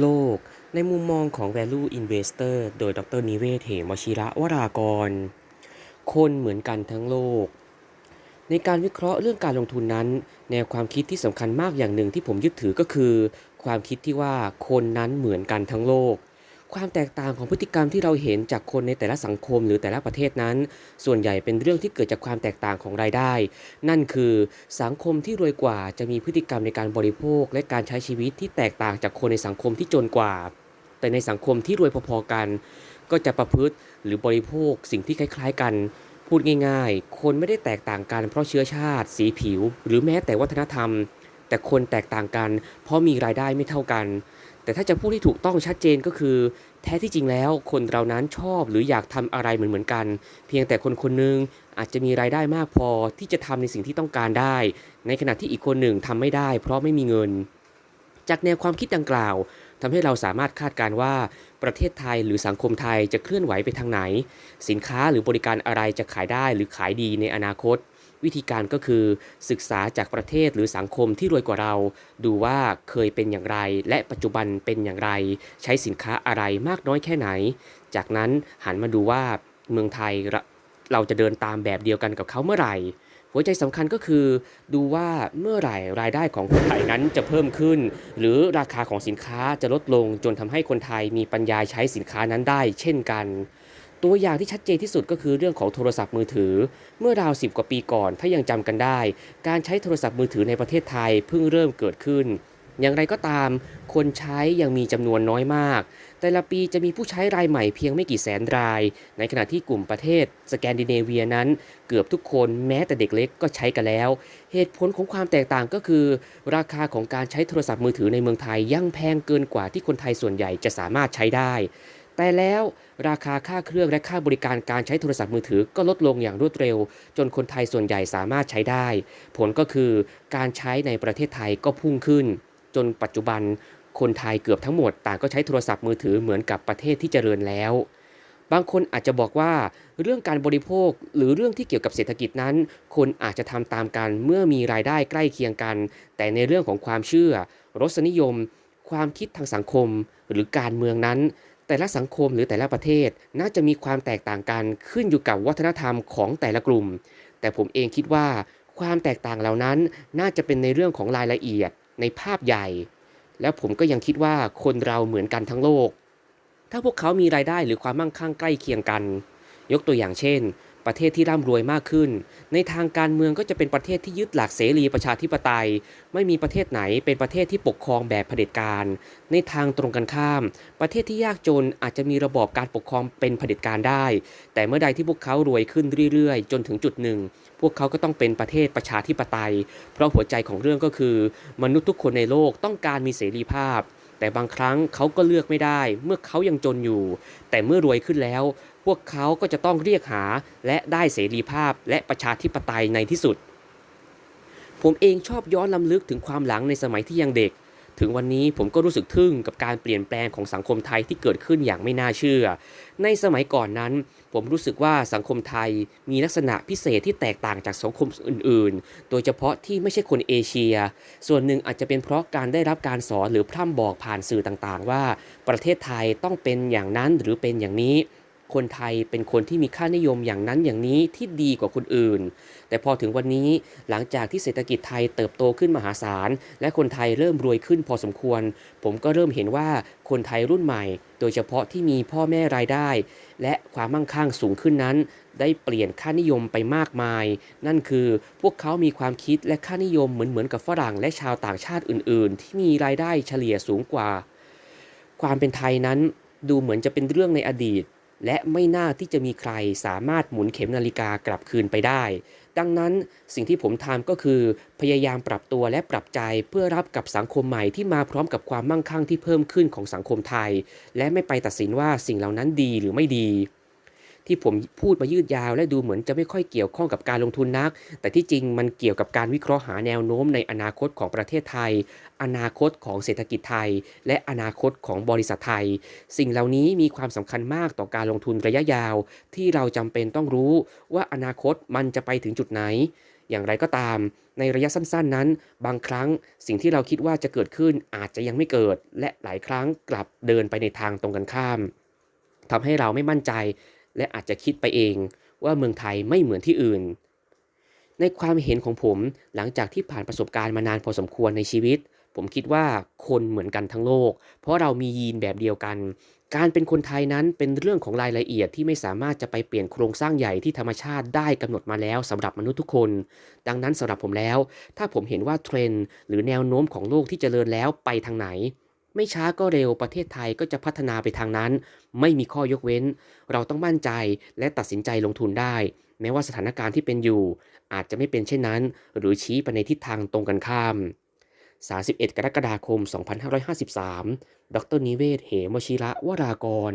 โลก ในมุมมองของ Value Investor โดยดรนิเวศ เหมวชิระวรากร คนเหมือนกันทั้งโลก ในการวิเคราะห์เรื่องการลงทุนนั้น แนวความคิดที่สำคัญมากอย่างหนึ่งที่ผมยึดถือก็คือ ความคิดที่ว่าคนนั้นเหมือนกันทั้งโลก ความแตกต่างของพฤติกรรมที่เราเห็นจากคนในแต่ละสังคมหรือแต่ละประเทศนั้น ส่วนใหญ่เป็นเรื่องที่เกิดจากความแตกต่างของรายได้ นั่นคือสังคมที่รวยกว่าจะมีพฤติกรรมในการบริโภค และการใช้ชีวิตที่แตกต่างจากคนในสังคมที่จนกว่า แต่ในสังคมที่รวยพอๆกัน ก็จะประพฤติหรือบริโภคสิ่งที่คล้ายๆ กันพูดง่าย ๆ คนไม่ได้แตกต่างกันเพราะเชื้อชาติ สีผิว หรือแม้แต่วัฒนธรรม แต่คนแตกต่างกัน เพราะมีรายได้ไม่เท่ากัน แต่ถ้าจะพูดที่ถูกต้องชัดเจนก็คือ แท้ที่จริงแล้วคนเรานั้นชอบหรืออยากทำอะไรเหมือนเหมือนกัน เพียงแต่คนคนหนึงอาจจะมีรายได้มากพอที่จะทำในสิ่งที่ต้องการได้ ในขณะที่อีกคนหนึ่งทำไม่ได้ เพราะไม่มีเงิน จากแนวความคิดดังกล่าวทำให้เราสามารถคาดการณ์ว่าประเทศไทยหรือสังคมไทยจะเคลื่อนไหวไปทางไหน สินค้าหรือบริการอะไรจะขายได้หรือขายดีในอนาคต วิธีการก็คือศึกษาจากประเทศหรือสังคมที่รวยกว่าเรา ดูว่าเคยเป็นอย่างไร และปัจจุบันเป็นอย่างไร ใช้สินค้าอะไรมากน้อยแค่ไหน จากนั้นหันมาดูว่าเมืองไทยเราจะเดินตามแบบเดียวกันกับเขาเมื่อไหร่ หัวใจสำคัญก็คือดูว่าเมื่อไหร่รายได้ของคนไทยนั้นจะเพิ่มขึ้น หรือราคาของสินค้าจะลดลงจนทำให้คนไทยมีปัญญาใช้สินค้านั้นได้ เช่นกัน ตัวอย่างที่ชัดเจนที่สุดก็คือเรื่องของโทรศัพท์มือถือ เมื่อราวสิบกว่าปีก่อน ถ้ายังจำกันได้ การใช้โทรศัพท์มือถือในประเทศไทยเพิ่งเริ่มเกิดขึ้น อย่างไรก็ตาม คนใช้ยังมีจำนวนน้อยมาก แต่ละปีจะมีผู้ใช้รายใหม่เพียงไม่กี่แสนราย ในขณะที่กลุ่มประเทศสแกนดิเนเวียนั้น เกือบทุกคนแม้แต่เด็กเล็กก็ใช้กันแล้ว เหตุผลของความแตกต่างก็คือ ราคาของการใช้โทรศัพท์มือถือในเมืองไทยยังแพงเกินกว่าที่คนไทยส่วนใหญ่จะสามารถใช้ได้ แต่แล้วราคาค่าเครื่องและค่าบริการการใช้โทรศัพท์มือถือก็ลดลงอย่างรวดเร็ว จนคนไทยส่วนใหญ่สามารถใช้ได้ ผลก็คือการใช้ในประเทศไทยก็พุ่งขึ้น จนปัจจุบันคนไทยเกือบทั้งหมดต่างก็ใช้โทรศัพท์มือถือเหมือนกับประเทศที่เจริญแล้ว บางคนอาจจะบอกว่าเรื่องการบริโภคหรือเรื่องที่เกี่ยวกับเศรษฐกิจนั้น คนอาจจะทำตามกันเมื่อมีรายได้ใกล้เคียงกัน แต่ในเรื่องของความเชื่อ รสนิยม ความคิดทางสังคม หรือการเมืองนั้น แต่ละสังคมหรือแต่ละประเทศน่าจะมีความแตกต่างกันขึ้นอยู่กับวัฒนธรรมของแต่ละกลุ่ม แต่ผมเองคิดว่าความแตกต่างเหล่านั้นน่าจะเป็นในเรื่องของรายละเอียดในภาพใหญ่ แล้วผมก็ยังคิดว่าคนเราเหมือนกันทั้งโลก ถ้าพวกเขามีรายได้หรือความมั่งคั่งใกล้เคียงกัน ยกตัวอย่างเช่น ประเทศที่ร่ำรวยมากขึ้น ในทางการเมืองก็จะเป็นประเทศที่ยึดหลักเสรีประชาธิปไตย ไม่มีประเทศไหนเป็นประเทศที่ปกครองแบบเผด็จการ ในทางตรงกันข้าม ประเทศที่ยากจนอาจจะมีระบอบการปกครองเป็นเผด็จการได้ แต่เมื่อใดที่พวกเขารวยขึ้นเรื่อยๆ จนถึงจุดหนึ่ง พวกเขาก็ต้องเป็นประเทศประชาธิปไตย เพราะหัวใจของเรื่องก็คือ มนุษย์ทุกคนในโลกต้องการมีเสรีภาพ แต่บางครั้งเขาก็เลือกไม่ได้ เมื่อเขายังจนอยู่ แต่เมื่อรวยขึ้นแล้ว พวกเขาก็จะต้องเรียกหาและได้เสรีภาพและประชาธิปไตยในที่สุด ผมเองชอบย้อนลำลึกถึงความหลังในสมัยที่ยังเด็ก ถึงวันนี้ผมก็รู้สึกทึ่งกับการเปลี่ยนแปลงของสังคมไทยที่เกิดขึ้นอย่างไม่น่าเชื่อ ในสมัยก่อนนั้น ผมรู้สึกว่าสังคมไทยมีลักษณะพิเศษที่แตกต่างจากสังคมอื่น ๆ โดยเฉพาะที่ไม่ใช่คนเอเชีย ส่วนหนึ่งอาจจะเป็นเพราะการได้รับการสอนหรือพร่ำบอกผ่านสื่อต่างๆ ว่า ประเทศไทยต้องเป็นอย่างนั้นหรือเป็นอย่างนี้ คนไทยเป็นคนที่มีค่านิยมอย่างนั้นอย่างนี้ที่ดีกว่าคนอื่น แต่พอถึงวันนี้หลังจากที่เศรษฐกิจไทยเติบโตขึ้นมหาศาล และคนไทยเริ่มรวยขึ้นพอสมควร ผมก็เริ่มเห็นว่าคนไทยรุ่นใหม่ โดยเฉพาะที่มีพ่อแม่รายได้ และความมั่งคั่งสูงขึ้นนั้น ได้เปลี่ยนค่านิยมไปมากมาย นั่นคือพวกเขามีความคิดและค่านิยมเหมือนเหมือนๆกับฝรั่งและชาวต่างชาติอื่น ๆ ที่มีรายได้เฉลี่ยสูงกว่า ความเป็นไทยนั้นดูเหมือนจะเป็นเรื่องในอดีต และไม่น่าที่จะมีใครสามารถหมุนเข็มนาฬิกากลับคืนไปได้ ดังนั้นสิ่งที่ผมทำก็คือ พยายามปรับตัวและปรับใจเพื่อรับกับสังคมใหม่ที่มาพร้อมกับความมั่งคั่งที่เพิ่มขึ้นของสังคมไทย และไม่ไปตัดสินว่าสิ่งเหล่านั้นดีหรือไม่ดี ที่ผมพูดมายืดยาวและดูเหมือนจะไม่ค่อยเกี่ยวข้องกับการลงทุนนัก แต่ที่จริงมันเกี่ยวกับการวิเคราะห์หาแนวโน้มในอนาคตของประเทศไทย อนาคตของเศรษฐกิจไทย และอนาคตของบริษัทไทย สิ่งเหล่านี้มีความสำคัญมากต่อการลงทุนระยะยาว ที่เราจำเป็นต้องรู้ว่าอนาคตมันจะไปถึงจุดไหนอย่างไรก็ตาม ในระยะสั้นๆนั้น บางครั้งสิ่งที่เราคิดว่าจะเกิดขึ้นอาจจะยังไม่เกิด และหลายครั้งกลับเดินไปในทางตรงกันข้ามทำให้เราไม่มั่นใจ และอาจจะคิดไปเองว่าเมืองไทยไม่เหมือนที่อื่น ในความเห็นของผมหลังจากที่ผ่านประสบการณ์มานานพอสมควรในชีวิต ผมคิดว่าคนเหมือนกันทั้งโลก เพราะเรามียีนแบบเดียวกัน การเป็นคนไทยนั้นเป็นเรื่องของรายละเอียดที่ไม่สามารถจะไปเปลี่ยนโครงสร้างใหญ่ที่ธรรมชาติได้กำหนดมาแล้วสำหรับมนุษย์ทุกคน ดังนั้นสำหรับผมแล้ว ถ้าผมเห็นว่าเทรนด์หรือแนวโน้มของโลกที่เจริญแล้วไปทางไหน ไม่ช้าก็เร็วประเทศไทยก็จะพัฒนาไปทางนั้น ไม่มีข้อยกเว้น เราต้องมั่นใจและตัดสินใจลงทุนได้ แม้ว่าสถานการณ์ที่เป็นอยู่ อาจจะไม่เป็นเช่นนั้น หรือชี้ไปในทิศทางตรงกันข้าม 31 กรกฎาคม 2553 ดรนิเวศ เหมวชิระวรากร